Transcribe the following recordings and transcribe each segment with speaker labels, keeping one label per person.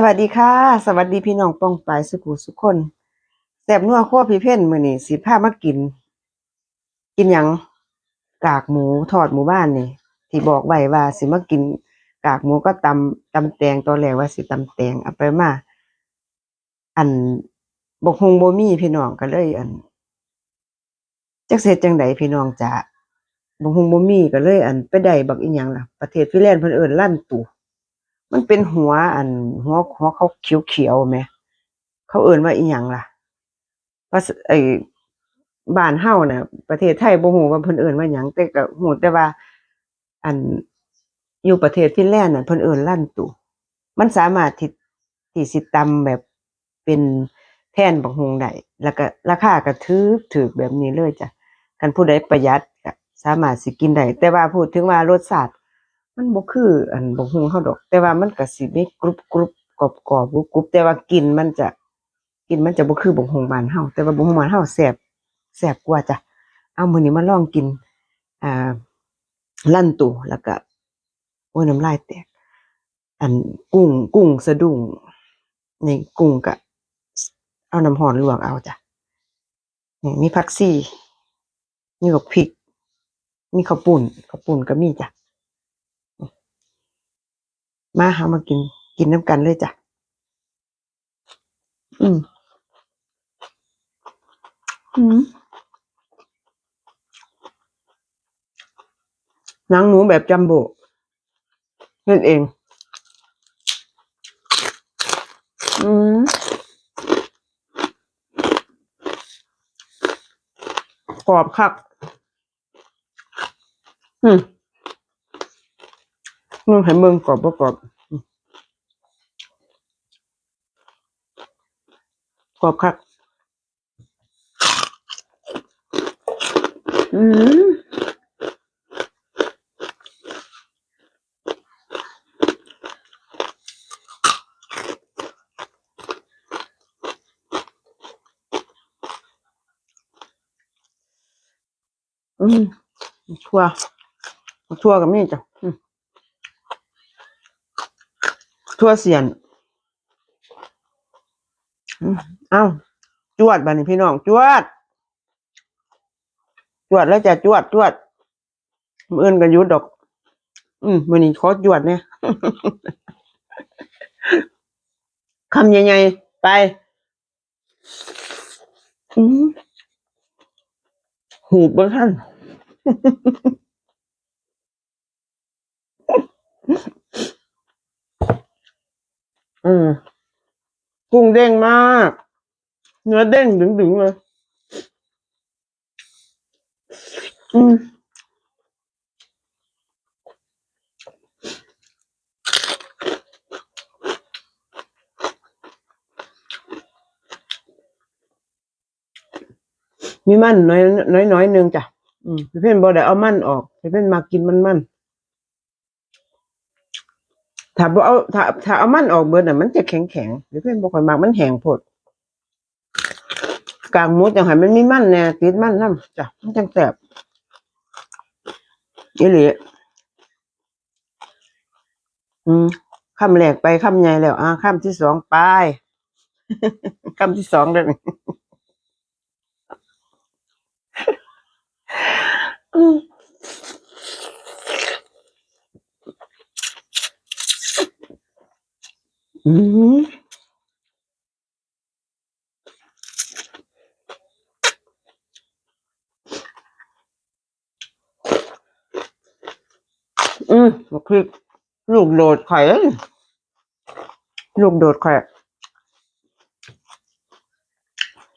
Speaker 1: สวัสดีค่ะ สวัสดีพี่น้องป้องปายสุขุสุขคนแซบนัวคั่วพี่เพ่นมือนี้สิพามากิน กินหยังกากหมูทอดหมู่บ้านนี่ที่บอกไว้ว่าสิมากิน กากหมูก็ตำตำแตงตอนแรกว่าสิตำแตงเอาไปมาอันบกฮงบมี่พี่น้องก็เลยอันจักเสร็จจังไดพี่น้องจะบกฮงบมี่ก็เลย อันไปได้บักอีหยังล่ะ ประเทศฟินแลนด์เพิ่นเอิ้นลั่นตู่ มันเป็นหัวอันหัวหัวเขาเขียวๆแหมเขาเอิ้นว่าอีหยังล่ะภาษาไอ้บ้านเฮาน่ะประเทศไทยบ่ฮู้ว่าเพิ่นเอิ้นว่าหยังแต่ก็ฮู้แต่ว่า อันอยู่ประเทศฟินแลนด์น่ะเพิ่นเอิ้นลั่นตูมันสามารถที่ที่สิตำแบบเป็นแท่นบักฮงได้แล้วก็ราคาก็ถูกถูกแบบนี้เลยจ้ะคันผู้ใดประหยัดก็สามารถสิกินได้แต่ว่าพูดถึงว่ารสชาติ มันบ่คือ อันบักฮุงเฮาดอก แต่ว่ามันก็สิมีกรุบกรุบกรอบกรอบกรุบกรุบแต่ว่ากลิ่นมันจะกลิ่นมันจะบ่คือบักฮุงบ้านเฮาแต่ว่าบักฮุงบ้านเฮาแซ่บแซ่บกว่าจ้ะเอามื้อนี้มาลองกินอ่าลั่นตูแล้วก็โอ้ยน้ำลายแตกอันกุ้งกุ้งสะดุ้งนี่กุ้งก็เอาน้ำร้อนลวกเอาจ้ะนี่มีผักชีมีบักพริก มีข้าวปุ้นข้าวปุ้นก็มีจ้ะ มาหามากิน กินน้ำกันเลยจ้ะ อืม อืมหนังหมูแบบจัมโบ้เล่นเอง อืมกรอบคัก อืม มึงให้มึงกรอบบ่กอบกรอบคักอืมอืมทั่วทั่วกับนี่จ้ะอืม ทั่วเสียนเอ้า จวดบัดนี้พี่น้อง จวด จวดแล้วจะจวดจวดมืออื่นกันยุดดอก อืมวันนี้ขอจวดเนี่ยคำใหญ่ๆไปอืมหูบเบงท่าน อืมกุ้งเด้งมาก เนื้อเด้งดึงๆเลย อืมมีมันน้อยน้อยน้อยหนึ่งจ้ะ อืมพี่เพ่นบอได้เอามันออกพี่เพ่นมากินมันมัน ถ้าบ่เอาถ้าถ้าเอามันออกเบิดน่ะมันจะแข็งแข็งพี่เพ่นบ่ค่อยมากมันแห้งโพดกางหมูจังหันมันมีมันแน่ติดมันนํจ้ะมันจังแซ่บอีหลีอืมคำแรกไปคำใหญ่แล้ว อ่าคำที่สองไปคำที่สองเด้อนี่อืม อืมอืมบักพริกลูกโดดไข่ลูกโดดไข่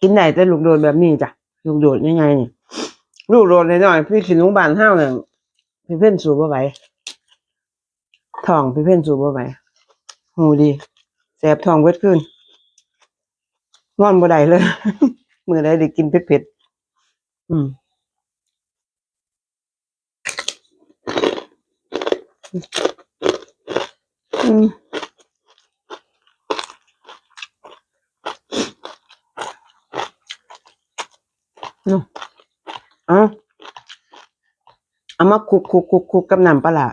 Speaker 1: กินได้แต่ลูกโดดแบบนี้จ้ะลูกโดดยังไงนี่ลูกโดดน้อยๆพี่ขี้หนูบานห้าวเนี่ยพี่เพ่นสูบบ่ไหวทองพี่เพ่นสูบบ่ไหวหูดี แสบท้องเวทขึ้นนอนบ่ได้เลย มือใดได้กินเผ็ดๆอืมอืมอืมเอาเอามาคุกคุกคุกคุกกับน้ำปลาร้า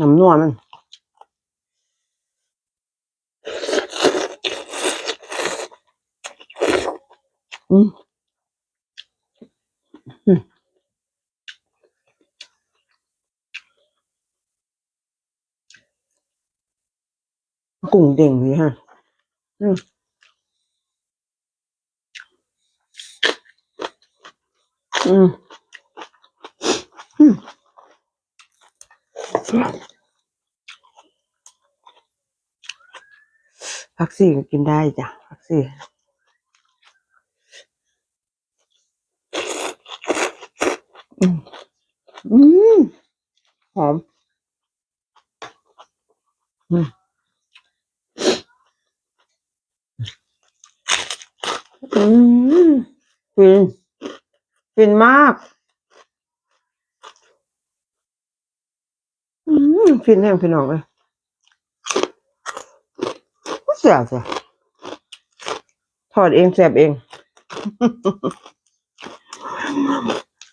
Speaker 1: น้ำนัวมัน อืมอืม กุ้งเด้งนี่ฮะ อืมอืมอืมผักซี่ก็กินได้จ้ะผักซี่ อืมอืมหอม อืมอืมฟินฟินมาก อืมฟินแห้งพี่น้องเลยเสียบจ้ะทอดเองแสบเอง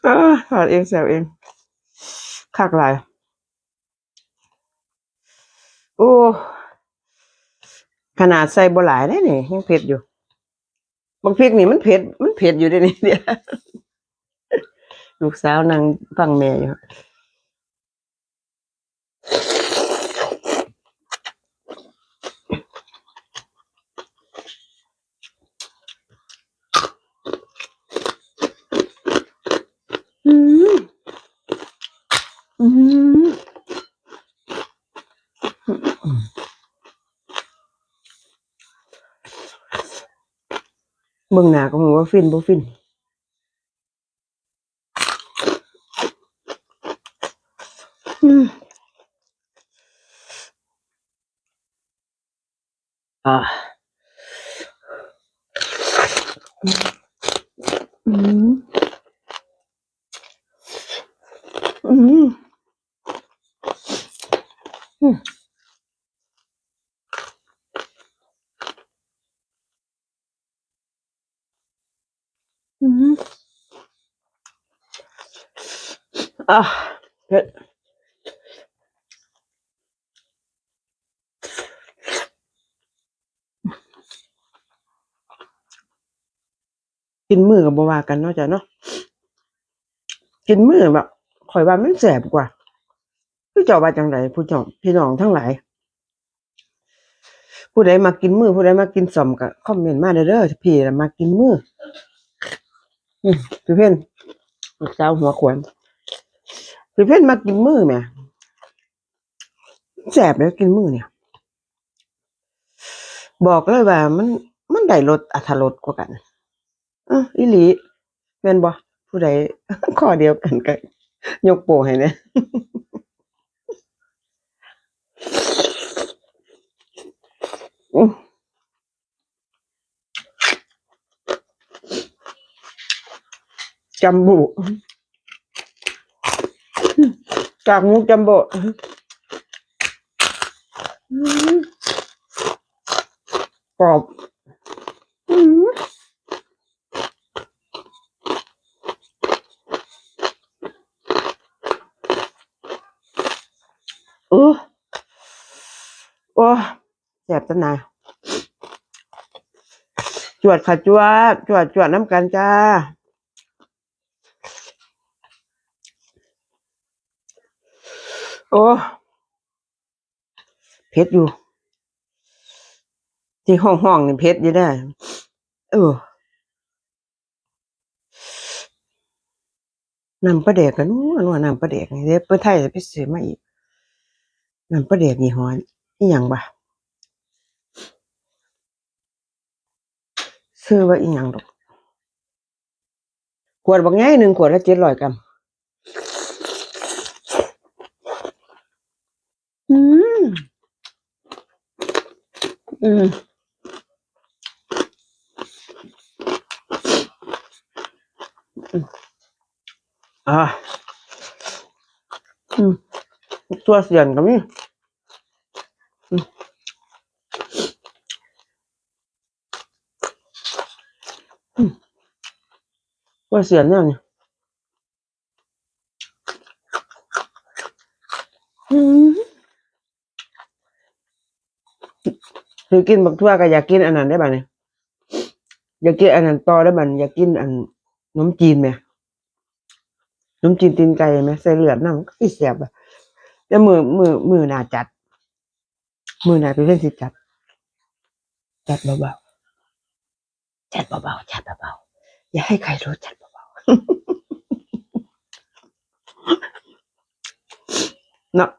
Speaker 1: เออทอดเองแซวเองขากลาย โอ้ขนาดใส่บหลายได้นี่ยังเผ็ดอยู่บางพริกนี่มันเผ็ดมันเผ็ดอยู่ได้นี่เดียวลูกสาวนางฟังแม่อยู่ อืมอืม เบิ่งหน้าก็หูว่าฟินบ่ฟินอืมอ่าอืมอืมอืมอืม อะเผ็ดกินมือกับบวากันเนาะจ้ะเนาะกินมือแบบข่อยว่ามันแสบกว่าผู้เจ้าว่าจังไดผู้เจ้าพี่น้องทั้งหลาย ผู้ใดมากินมือ ผู้ใดมากินสมก็คอมเมนต์มาเด้อพี่มากินมืออืมพี่เพ่นลูกสาวหัวขวน พี่เพ่นมากินมือแหม่แสบเลยกินมือเนี่ย บอกเลยว่ามันมันได้รสอรรถรสกว่ากันอะอีลีแม่นบ่ผู้ใดข้อเดียวกันก็ยกโปให้เนี่ยจัมบ้ กากหมูจัมโบ้อื้อกรอบอือโอ้โอ้แสบจังนาจวดค่ะจวด จวดจวดน้ำกันจ้า โอ้เผ็ดอยู่ ที่ห้องห้องนี่เผ็ดอยู่ได้เออน้ำปลาแดกกันนัวนัวน้ำปลาแดกนี่เดี๋ยวเพื่อไทยจะไปซื้อมาอีกน้ำปลาแดกยี่ห้ออีหยังบ่ซื้อว่าอีหยังดอกขวดบางไงหนึ่งขวดละเจ็ดร้อยกรัมอืม อืมอ่าอืมตัวเสียนก็มีอืมอืมตัวเสียนเนี่ยนี่อืม คือกินบักทั่วก็อยากกินอันนั้นได้ป่ะเนี่ยอยากกินอันนั้นต่อแล้วมันอยากกินอันนมจีนไหมนมจีนตีนไก่ไหมใส่เลือดน้ำก็สิแสบอะแล้วมือมือมือหนาจัด มือหนาเป็นเล่นสิจัด จัดเบาๆจัดเบาๆจัดเบาๆอย่าให้ใครรู้จัดเบาๆ เนาะ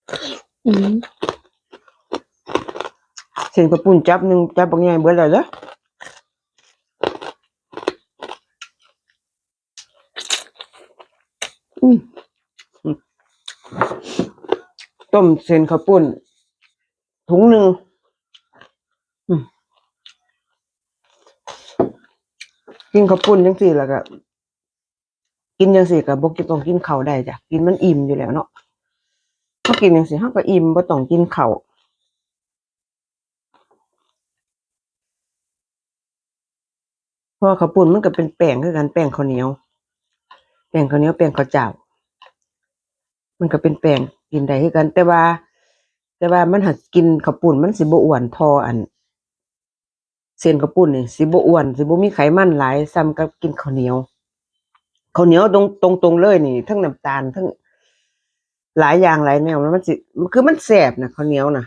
Speaker 2: อืม
Speaker 1: เส้นกระปุ่นจับหนึ่งจับบางอย่างเบิดเลยเด้ออืมอืมต้มเส้นข้าวปุ้น ถุงหนึ่งอืมกินข้าวปุ้นจังสี่แล้วก็กินจังสี่กับบกินต้องกินข้าวได้จ้ะกินมันอิ่มอยู่แล้วเนาะ ถ้ากินจังสี่ห้าก็อิ่มบ่ต้องกินข้าวเพราะข้าวปุ้นมันก็เป็นแป้งคือกันแป้งข้าวเหนียว แป้งข้าวเหนียวแป้งข้าวเจ้า มันก็เป็นแป้งกินได้คือกัน แต่ว่า แต่ว่ามันหัดกินข้าวปุ้นมันสิบ่อ้วนทออันเส้นข้าวปุ้นนี่สิบ่อ้วนสิบ่มีไขมันหลายซ้ำกับกินข้าวเหนียวข้าวเหนียวตรงตรงตรงเลยนี่ทั้งน้ำตาลทั้ง หลายอย่างหลายแนวแล้วมันสิคือมันแสบนะข้าวเหนียวนะ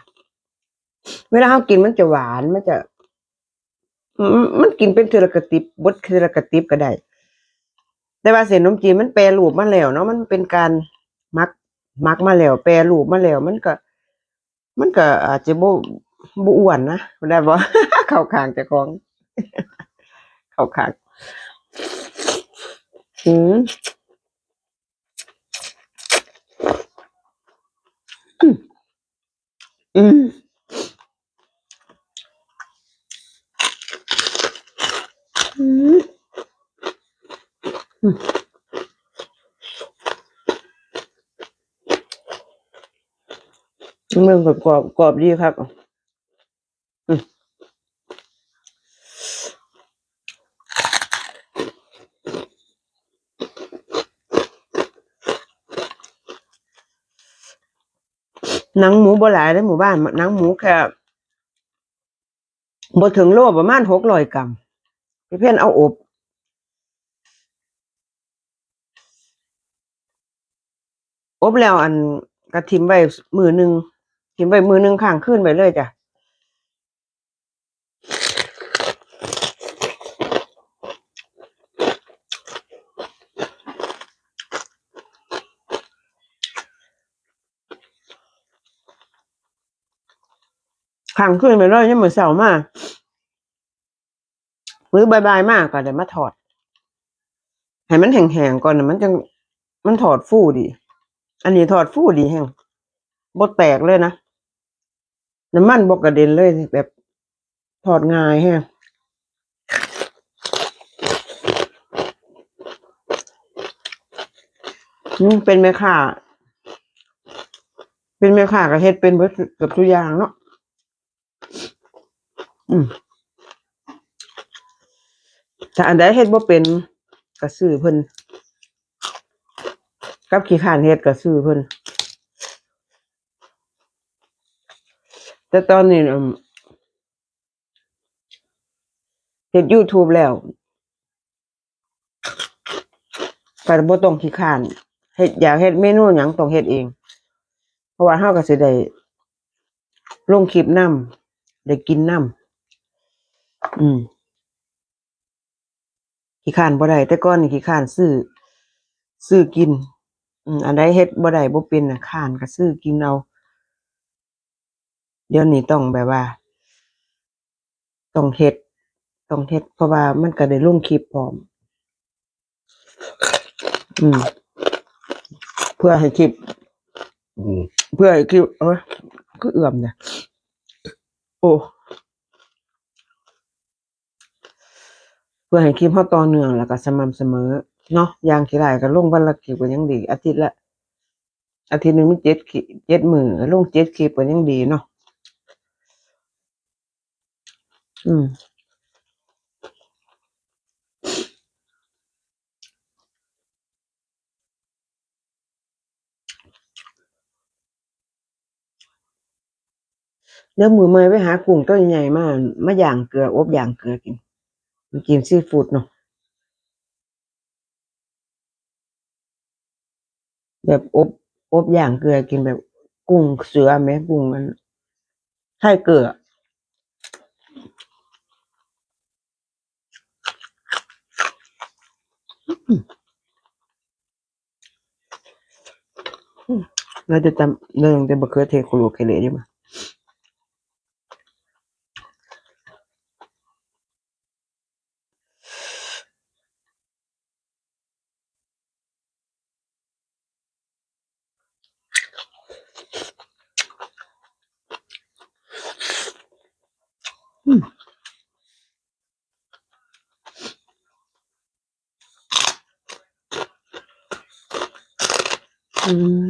Speaker 1: เวลาเรากินมันจะหวานมันจะ มันกินเป็นเทอละกระติบบดเทอละกระติบก็ได้ แต่ว่าเส้นนมจีนมันแปรรูปมาแล้วเนาะมันเป็นการมักมักมาแล้วแปรรูปมาแล้วมันก็ มันก็อาจจะบบ่อ้วนนะได้บ่เข้าข้างจ้าของ เข้าข้างอืมอืม อืมอืมอืมมันก็กรอบกรอบดีครับ หนังหมูบ่หลายในหมู่บ้านหนังหมูแค่บ่ถึงโลประมาณหกร้อยกรัมพี่เพื่อนเอาอบอบแล้วอันกระทิมไว้มือหนึ่งทิมไว้มือหนึ่งข้างขึ้นไปเลยจ้ะ ข้างขึ้นไปเลยยังมือเสาร์มามือบายบายมากก็เดี๋ยวมาถอด ให้มันแห้งๆก่อนนะมันจะมันถอดฟู่ดี อันนี้ถอดฟู่ดีแห้งบดแตกเลยนะน้ำมันบกกระเด็นเลยแบบถอดง่ายแฮงอืมเป็นแม่ค้าเป็นแม่ค้าก็เฮ็ดเป็นเบิดเกือบทุกอย่างเนาะ อืมถ้าอันใดเฮ็ดบ่เป็นก็ซื้อเพิ่นกับขี้ข้านเฮ็ดก็ซื้อเพิ่นแต่ตอนนี้อืมเฮ็ด YouTube แล้วก็บ่ต้องขี้ข้านเฮ็ดอยากเฮ็ดเมนูหยังต้องเฮ็ดเอง เพราะว่าเฮาก็สิได้ลงคลิปนํได้กินนํ อืม ขี้ข้านบ่ได้แต่ก่อนนี่ขี้ข้านซื้อ ซื้อกิน อืม อันใดเฮ็ดบ่ได้บ่เป็นน่ะข้านก็ซื้อกินเอา เดี๋ยวนี้ต้องแบบว่า ต้องเฮ็ด ต้องเฮ็ด เพราะว่ามันก็ได้ลงคลิปพร้อม อืม เพื่อให้คลิป
Speaker 3: อืม
Speaker 1: เพื่อให้คลิปเอ้ยก็เอื้อมเนี่ย โอ้ เพื่อให้คลิปเฮาต่อเนื่องแล้วก็สม่ำเสมอเนาะอย่างที่ไรก็ลงวันละคลิปก็ยังดี อาทิตย์ละ อาทิตย์หนึงมีเจ็ดคลิปเจ็ดมื้อลงเจ็ดคลิปก็ยังดีเนาะอืมเดี๋ยวมือเมยไปหากุ้งตัวใหญ่มามาย่างเกลืออบย่างเกลือกิน มันกินซีฟู้ดเนาะแบบอบอบอย่างเกลือกินแบบกุ้งเสือไหมกุ้งมันไข่เกลือเราจะจำเราจะบะเขือเทศโคโลเคเลได้ไหมยอืม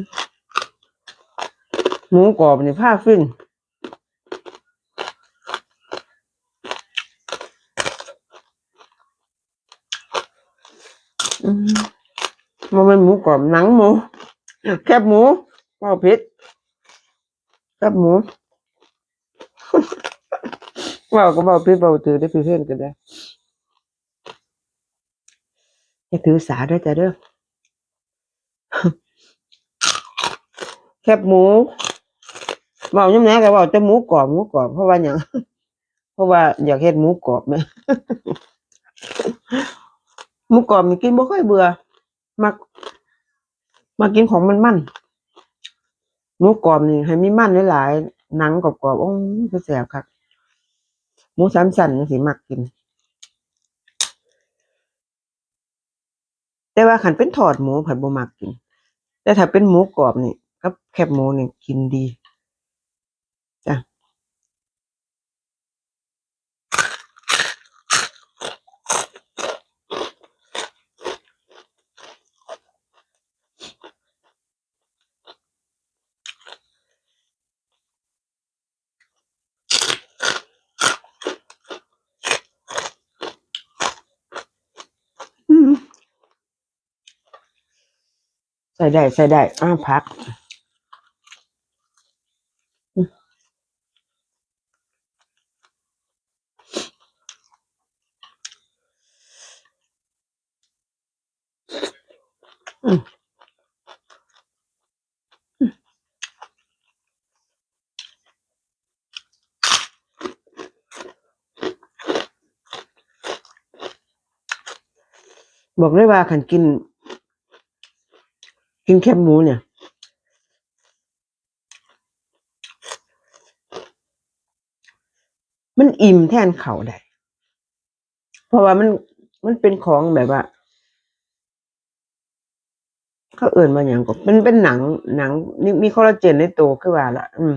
Speaker 1: หมูกรอบนี่ผ้าฟินมันเป็นหมูกรอบหนังหมู แคบหมูก็พิษแคบหมูว่าก็บอกพิษเบาถือได้พิเศษกันได้อย่ถือสาด้วยจ้ะเด้อแคบหมู เบาย่ำแหน่ก็เบาแต่หมูกรอบหมูกรอบเพราะว่าอย่างเพราะว่าอยากเฮ็ดหมูกรอบไหมหมูกรอบนี่กินบ่ค่อยเบื่อมักมากินของมันมันหมูกรอบนี่ให้มีมันหลายๆหนังกรอบๆโอ้ยคือแซ่บคักหมูสามสันสิมักกิน แต่ว่าขันเป็นทอดหมูผัดบ่มักกิน แต่ถ้าเป็นหมูกรอบนี่กับแคบหมูนี่กินดีจ้ะอืม ใส่ได้ใส่ได้อ้าพักบอกเลยว่าขันกิน กินแคบหมูเนี่ย มันอิ่มแทนเขาได้ เพราะว่ามันมันเป็นของแบบว่าเขาเอื่นมาอย่างก็มันเป็นหนังหนังมีคอลลาเจนในตัวคือว่าละอืม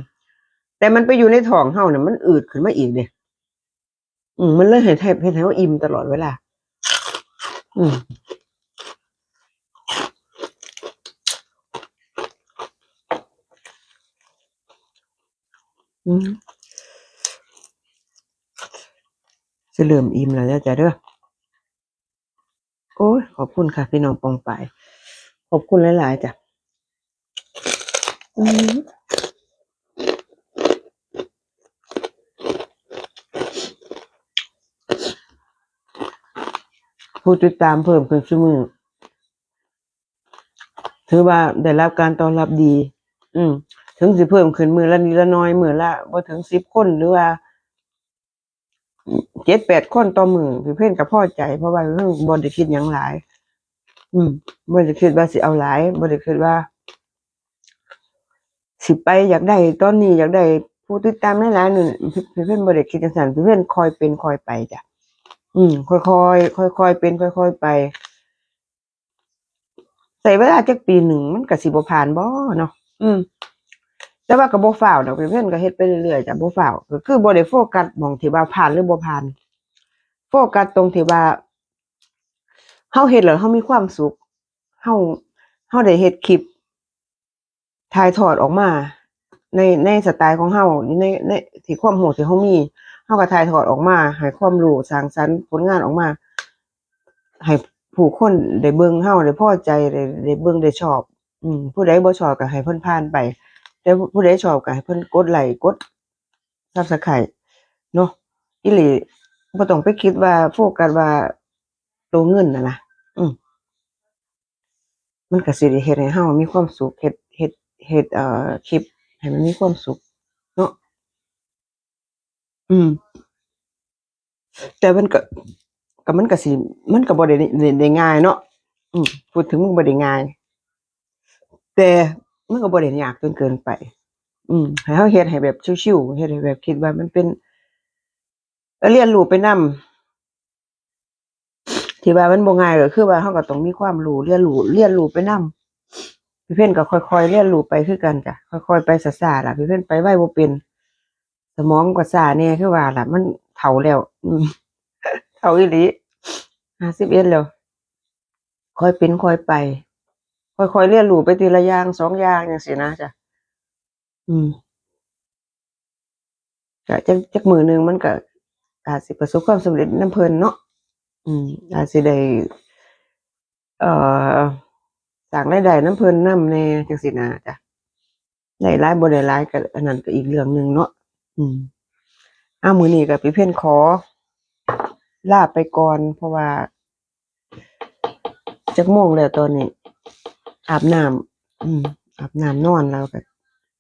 Speaker 1: แต่มันไปอยู่ในท้องเฮาเนี่ยมันอืดขึ้นมาอีกเด้อืมมันเลยเห็นแทบเห็นแทว่าอิ่มตลอดเวลาอืม จะเริ่มอิ่มแล้วจ้ะเด้อ โอ้ย ขอบคุณค่ะ พี่น้องปองไป ขอบคุณหลาย ๆ จ้ะอืมผู้ติดตามเพิ่มขึ้นชั่วมือถือว่าได้รับการต้อนรับดี อืม ถึงสิเพิ่มขึ้นมือละนิดละน้อยมือละบ่ถึงสิบคนหรือว่าเจ็ดแปดคนต่อมือพี่เพ่นกับพ่อใจ เพราะว่าเรื่องบ่ได้คิดหยังหลาย อืมบ่ได้คิดว่าสิเอาหลายบ่ได้คิดว่า สิไปอยากได้ตอนนี้อยากได้ผู้ติดตามหลายๆนั่นพี่พี่เพ่นบ่ได้คิดจังซั่นพี่เพ่นคอยเป็นคอยไปจ้ะอืม ค่อยๆค่อยๆเป็น ค่อยๆไปใส่เวลาจักปีหนึ่งมันก็สิบผ่านบ่เนาะอืม แต่ว่าก็บ่ฟ้าวดอกเพิ่อนก็เฮ็ดไปเรื่อยๆจ้ะบ่ฟ้าวก็คือบ่ได้โฟกัสมองที่ว่าผ่านหรือบ่ผ่าน โฟกัสตรงที่ว่าเฮาเฮ็ดแล้วเฮามีความสุขเฮาเฮาได้เฮ็ดคลิปถ่ายทอดออกมา ในในสไตล์ของเฮาในในที่ความรู้ที่เฮามีเฮาก็ถ่ายทอดออกมาให้ความรู้สร้างสรรค์ผลงานออกมา ให้ผู้คนได้เบิ่งเฮาได้พอใจได้ได้เบิ่งได้ชอบ อืมผู้ใดบ่ชอบก็ให้เพิ่นผ่านไป แต่ผู้ใดชอบก็ให้เพิ่นกดไลค์กดซับสไครเนาะอีหลีบ่ต้องไปคิดว่าโฟกัสว่าตัวเงินน่ะนะอืมมันก็สิได้เฮ็ดให้เฮามีความสุขเฮ็ดเฮ็ดเฮ็ดเอ่อคลิปให้มันมีความสุขเนาะอืม แต่มันก็ก็มันก็สิมันก็บ่ได้ได้ได้ง่ายเนาะอืมพูดถึงมันบ่ได้ง่าย แต่ มันก็บ่ได้ยากจนเกินไป อืมให้เฮาเฮ็ดให้แบบชิวๆเฮ็ดให้แบบคิดว่ามันเป็นเอ่อเรียนรู้ไปนำที่ว่ามันบ่ง่ายก็คือว่าเฮาก็ต้องมีความรู้เรียนรู้เรียนรู้ไปนำพี่เพ่นก็ค่อยๆเรียนรู้ไปคือกันจ้ะค่อยๆไปช้าๆล่ะพี่เพ่นไปไวบ่เป็นสมองก็ช้าแน่คือว่าล่ะ มันเฒ่าแล้วอืมเฒ่าอีหลี51แล้วค่อยเป็นค่อยไป ค่อยๆเรียนรู้ไปทีละอย่างสองอย่างจังซี้นะจ้ะอืมก็จักจักมื้อหนึงมันก็อาจสิประสบความสำเร็จนำเพิ่นเนาะอืม อาจสิได้เอ่อสร้างรายได้นำเพิ่นนำแหน่จังซี้นะจ้ะได้หลายบ่ได้หลายก็อันนั้นก็อีกเรื่องหนึ่งเนาะอืมอ้าวมื้อนี้ก็พี่เพ็ญขอ ลาไปก่อนเพราะว่าจักโมงแล้วตอนนี้ อาบน้ำอืมอาบน้ำนอนแล้วก็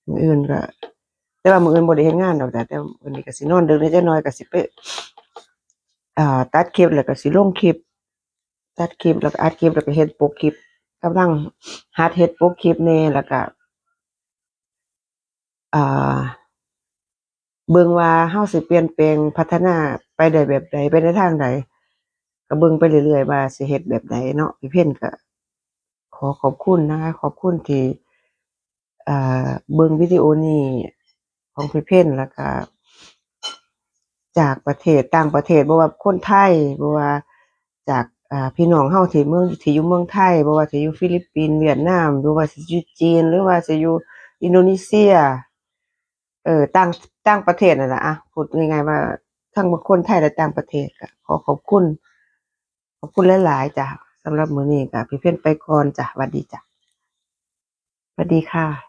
Speaker 1: มืออื่นก็แต่ว่ามืออื่นบ่ได้เฮ็ดงานดอกจ้ะแต่วันนี้ก็สินอนดึกนิดจักหน่อยก็สิไปอ่าตัดคลิปแล้วก็สิลงคลิป ตัดคลิปแล้วก็อัดคลิปแล้วก็เฮ็ดปกคลิปกำลังหัดเฮ็ดปกคลิปแน่แล้วก็อ่าเบิ่งว่าเฮาสิเปลี่ยนแปลงพัฒนาไปได้แบบใดไปในทางใดก็เบิ่งไปเรื่อยๆว่าสิเฮ็ดแบบใดเนาะพี่เพ็ญก็ ขอขอบคุณนะคะ ขอบคุณที่อ่าเบิ่งวิดีโอนี้ของพี่เพ็ญแล้วก็จากประเทศต่างประเทศบ่ว่าคนไทยบ่ว่าจากอ่าพี่น้องเฮาที่เมืองที่อยู่เมืองไทยบ่ว่าสิอยู่ฟิลิปปินส์เวียดนามหรือว่าสิอยู่จีน หรือว่าสิอยู่อินโดนีเซีย เออต่างต่างประเทศนั่นล่ะอะพูดง่ายๆว่าทั้งคนไทยและต่างประเทศก็ขอขอบคุณ ขอบคุณหลายๆจ้ะ สำหรับมื้อนี้ก็พี่เพ็ญไปก่อนจ้ะสวัสดีจ้ะสวัสดีค่ะ